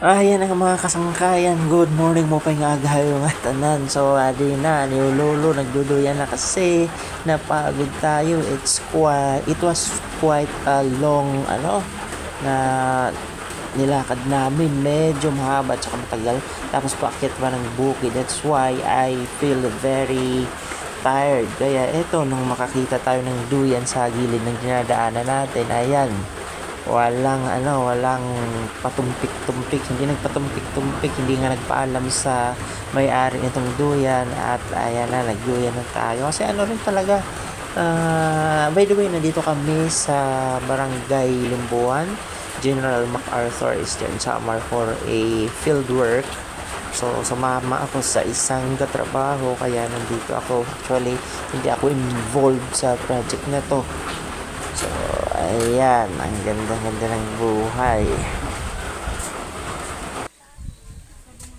Ayan ang mga kasangkayan. Good morning mo pa nga agahayo nga tanan. So, adi na, ni Lolo, nagduduyan na kasi napagod tayo. It's quite, it was quite a long, ano, na nilakad namin. Medyo mahaba at matagal. Tapos paakyat pa ng bukid. That's why I feel very tired. Kaya eto, nung makakita tayo ng duyan sa gilid ng dinadaanan natin, ayan, walang ano, walang patumpik-tumpik, hindi nagpatumpik-tumpik, hindi nga nagpaalam sa may-ari nitong duyan at ayan na, nagduyan na tayo. Kasi ano rin talaga, ah, by the way, nandito kami sa Barangay Limbuan. General MacArthur Eastern Samar for a field work. So, sumama ako sa isang katrabaho kaya nandito ako. Actually, hindi ako involved sa project na to. Ayan. Ang ganda-ganda ng buhay.